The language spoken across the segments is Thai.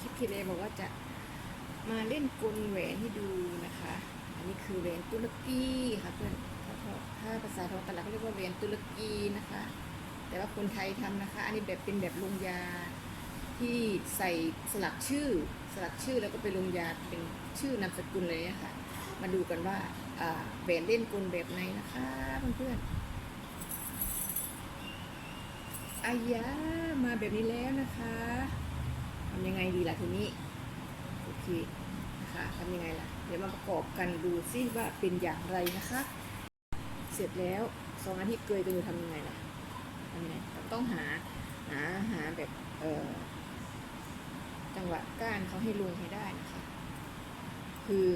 คลิปที่เลบอกว่าจะมาเล่นกลแหวนให้ดูนะคะ อันนี้คือแหวนตุรกีค่ะเพื่อนถ้าภาษาท้องตลาดเขาเรียกว่าแหวนตุรกีนะคะ แต่ว่าคนไทยทำนะคะ อันนี้แบบเป็นแบบลงยาที่ใส่สลักชื่อ สลักชื่อแล้วก็ไปลงยาเป็นชื่อนามสกุลเลยนะคะมาดูกันว่าแหวนเล่นกลแบบไหนนะคะเพื่อนๆอายามาแบบนี้แล้วนะคะำยังไงดีล่ะทีนี้โอเคนะคะทำยังไงล่ะ เดี๋ยวมาประกอบกันดูซิว่าเป็นอย่างไรนะคะ เสร็จแล้วสองอันที่เกยกันอยู่ทำยังไงล่ะทำไงเราต้องหาหาหาแบบเออจังหวะก้านเขาให้ลงให้ได้นะคะ คือ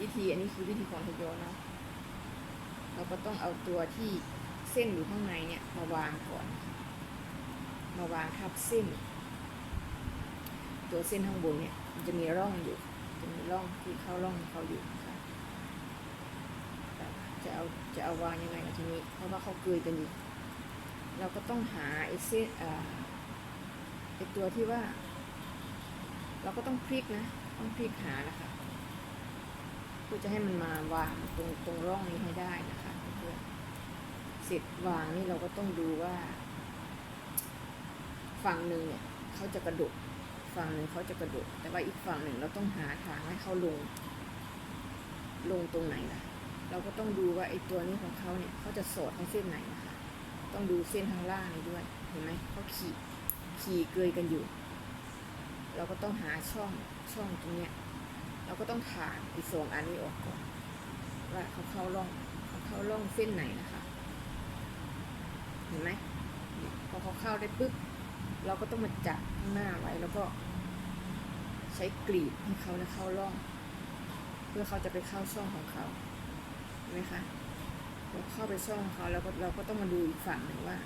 วิธีอันนี้คือวิธีของทยอนะเราก็ต้องเอาตัวที่เส้นอยู่ข้างในเนี่ยมาวางก่อน มาวางทับเส้น ตัวเส้นข้างบนเนี่ย มันจะมีร่องอยู่ จะมีร่องที่เข้าร่องเขาอยู่นะคะจะเอาจะเอาวางยังไงทีนี้ เพราะว่าเขาเกยกันอยู่ เราก็ต้องหาไอ้เส้นไอ้ตัวที่ว่า เราก็ต้องพลิกนะ ต้องพลิกหานะคะเพื่อจะให้มันมาวางตรงตรงร่องนี้ให้ได้นะคะเพื่อนเสร็จวางนี่เราก็ต้องดูว่า ฝั่งหนึ่งเนี่ยเขาจะกระดก ฝั่งหนึ่งเขาจะกระโดกแต่ว่าอีกฝั่งหนึ่งเราต้องหาทางให้เขาลง ลงตรงไหนล่ะ เราก็ต้องดูว่าไอ้ตัวนี้ของเขาเนี่ยเขาจะสอดให้เส้นไหนนะคะต้องดูเส้นทางล่างนี้ด้วย เห็นไหมเขาขี่ขี่เกยกันอยู่ เราก็ต้องหาช่องช่องตรงเนี้ย เราก็ต้องถ่างอีกสองอันนี้ออกก่อนว่าเขาเข้าร่องเขาเข้าร่องเส้นไหนนะคะ เห็นไหมพอเขาเข้าได้ปุ๊บเราก็ต้องมาจับข้างหน้าไว้แล้วก็ ใช้กรีดให้เขานะเข้าร่อง เพื่อเขาจะไปเข้าช่องของเขาเห็นไหมคะเราเข้าไปช่องเขาแล้วก็เราก็ต้องมาดูอีกฝั่งหนึ่งว่า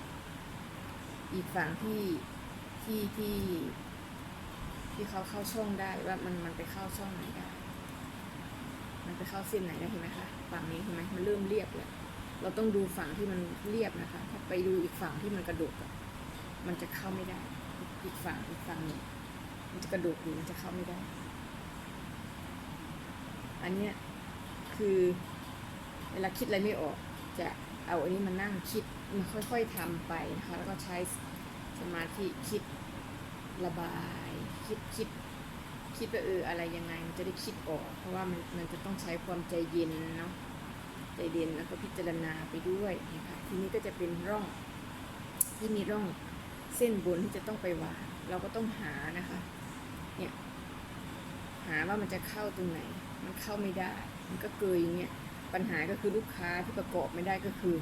อีกฝั่งที่ที่ที่ที่เขาเข้าช่องได้ว่ามันมันไปเข้าช่องไหนได้ มันไปเข้าเส้นไหนได้เห็นไหมคะฝั่งนี้เห็นไหมมันเริ่มเรียบแล้วเราต้องดูฝั่งที่มันเรียบนะคะ ถ้าไปดูอีกฝั่งที่มันกระดกมันจะเข้าไม่ได้ อีกฝั่งอีกฝั่งหนึ่ง มันจะกระดูกอยู่มันจะเข้าไม่ได้ อันเนี้ยคือเวลาคิดอะไรไม่ออก จะเอาอันนี้มานั่งคิดมันค่อยๆทำไปนะคะแล้วก็ใช้สมาธิคิดระบาย คิดคิดคิดว่าเอออะไรยังไงมันจะได้คิดออก เพราะว่ามันมันจะต้องใช้ความใจเย็นเนาะใจเย็นแล้วก็พิจารณาไปด้วยนะคะทีนี้ก็จะเป็นร่องที่มีร่องเส้นบนที่จะต้องไปวางเราก็ต้องหานะคะ เนี่ยหาว่ามันจะเข้าตรงไหน มันเข้าไม่ได้ มันก็เกยอย่างเงี้ยปัญหาก็คือลูกค้าที่ประกอบไม่ได้ก็คือ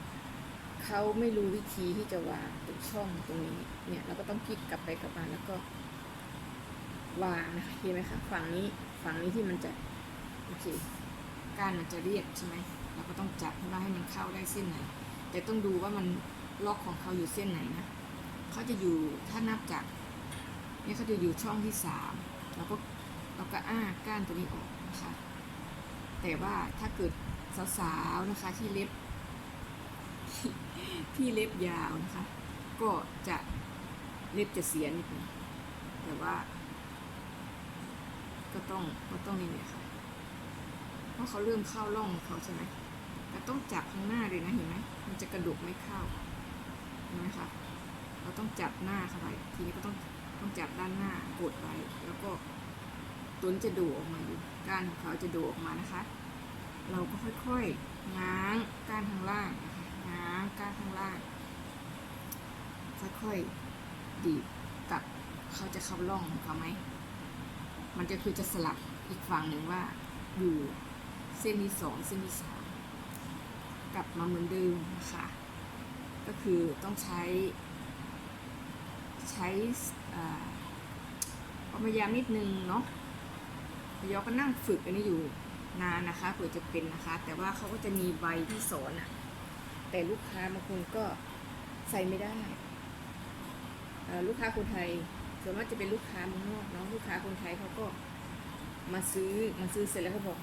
เขาไม่รู้วิธีที่จะวางตรงช่องตรงนี้ เนี่ยเราก็ต้องพลิกกลับไปกลับมาแล้วก็ วางนะคะเห็นไหมคะฝั่งนี้ฝั่งนี้ที่มันจะโอเคก้านมันจะเรียบใช่ไหมเราก็ต้องจับให้ว่าให้มันเข้าได้เส้นไหน แต่ต้องดูว่ามันล็อกของเขาอยู่เส้นไหนนะเขาจะอยู่ถ้านับจากเนี่ยเขาจะอยู่ช่องที่สาม เราก็เราก็อ้าก้านตัวนี้ออกนะคะ แต่ว่าถ้าเกิดสาวๆนะคะที่เล็บ ที่เล็บยาวนะคะ ก็จะเล็บจะเสียนิดนึงแต่ว่า ก็ต้องก็ต้องนี่เนี่ยค่ะเพราะเขาเริ่มเข้าร่องเขาใช่ไหมแต่ต้องจับข้างหน้าเลยนะเห็นไหมมันจะกระดกไม่เข้าเห็นไหมคะเราต้องจับหน้าเข้าไปทีนี้ก็ต้อง ต้องจับด้านหน้ากดไว้แล้วก็ตุนจะดูออกมาอยู่ก้านของเขาจะดูออกมานะคะ เราก็ค่อยๆง้างก้านข้างล่างนะคะง้างก้านข้างล่างค่อยๆดีบกลับเขาจะเข้าร่องของเขาไหมมันจะคือจะสลับอีกฝั่งหนึ่งว่าอยู่เส้นที่สองเส้นที่สามกลับมาเหมือนเดิมนะคะก็คือต้องใช้ ใช้ความพยายามนิดนึงเนาะพยอก็นั่งฝึกอันนี้อยู่นานนะคะเผื่อจะเป็นนะคะ แต่ว่าเขาก็จะมีใบที่สอนอะแต่ลูกค้าบางคนก็ใส่ไม่ได้ ลูกค้าคนไทยส่วนมากจะเป็นลูกค้าเมืองนอกเนาะลูกค้าคนไทยเขาก็มาซื้อมาซื้อเสร็จแล้วเขาบอก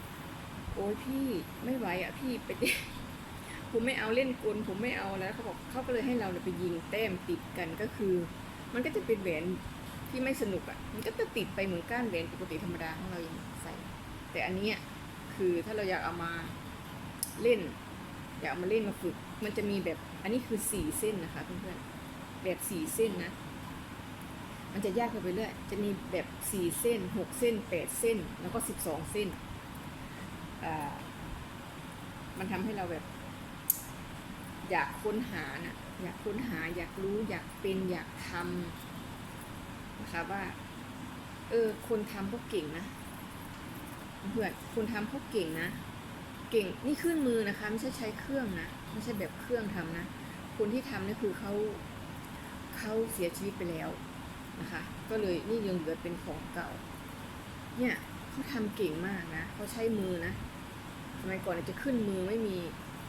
โอ้ยพี่ไม่ไหวอะพี่ไปผมไม่เอาเล่นกลผมไม่เอาแล้วเขาบอกเขาก็เลยให้เราไปยิงแต้มติดกันก็คือ มันก็จะเป็นแหวนที่ไม่สนุกอะ่ะ มันก็จะติดไปเหมือนก้านแหวนปกติธรรมดาของเราอย่างใส่ แต่อันนี้คือถ้าเราอยากเอามาเล่น อยากเอามาเล่นมาฝึก มันจะมีแบบอันนี้คือสี่เส้นนะคะเพื่อนๆแบบสี่เส้นนะ มันจะยากขึ้นไปเรื่อยจะมีแบบสี่เส้นหกเส้นแปดเส้น แล้วก็สิบสองเส้นอ่ามันทำให้เราแบบ อยากค้นหานะอยากค้นหาอยากรู้อยากเป็นอยากทำนะคะว่า เออ คนทำเขาเก่งนะเพื่อนคนทำเขาเก่งนะ เก่งนี่ขึ้นมือนะคะไม่ใช่ใช้เครื่องนะไม่ใช่แบบเครื่องทำนะ คนที่ทำนี่คือเขาเขาเสียชีวิตไปแล้วนะคะ ก็เลยนี่ยังเหลือเป็นของเก่า เนี่ยเขาทำเก่งมากนะเขาใช้มือนะสมัยก่อนจะขึ้นมือไม่มี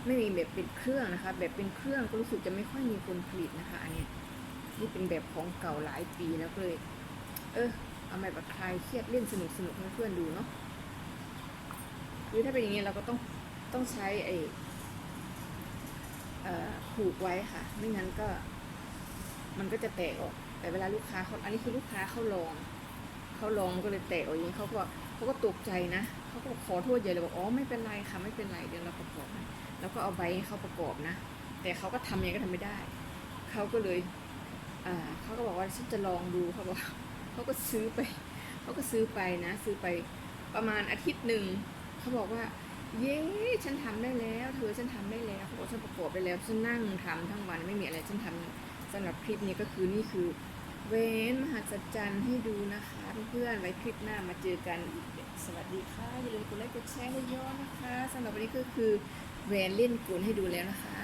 ไม่มีแบบเป็นเครื่องนะคะ แบบเป็นเครื่องก็รู้สึกจะไม่ค่อยมีคนผลิตนะคะ อันนี้นี่เป็นแบบของเก่าหลายปีแล้วเลย เออเอามาแบบคลายเครียดเล่นสนุกสนุกให้เพื่อนดูเนาะหรือถ้าเป็นอย่างนี้เราก็ต้องต้องใช้ไอ้เอ่อผูกไว้ค่ะ ไม่งั้นก็ มันก็จะแตกออก แต่เวลาลูกค้าเขาอันนี้คือลูกค้าเขาลองเขาลองก็เลยแตกออกอย่างนี้เขาก็ เขาก็ตกใจนะเขาก็ขอโทษใหญ่เลยบอกอ๋อไม่เป็นไรค่ะไม่เป็นไรเดี๋ยวเราประกอบให้แล้วก็เอาใบให้เขาประกอบนะ แต่เขาก็ทำยังไงก็ทำไม่ได้เขาก็เลยอ่าเขาก็บอกว่าฉันจะลองดูเขาบอกเขาก็ซื้อไปเขาก็ซื้อไปนะ ซื้อไปประมาณอาทิตย์หนึ่งเขาบอกว่า เย้ฉันทำได้แล้ว เธอฉันทำได้แล้วเขาบอกฉันประกอบได้แล้วฉันนั่งทำทั้งวันไม่มีอะไรฉันทำสำหรับคลิปนี้ก็คือนี่คือ เว้นมหัศจรรย์ให้ดูนะคะเพื่อนๆไว้คลิปหน้ามาเจอกันอีกสวัสดีค่ะ อย่าลืมกดไลค์กดแชร์ให้เยอะนะคะสำหรับวันนี้ก็คือแหวนเล่นกลให้ดูแล้วนะคะ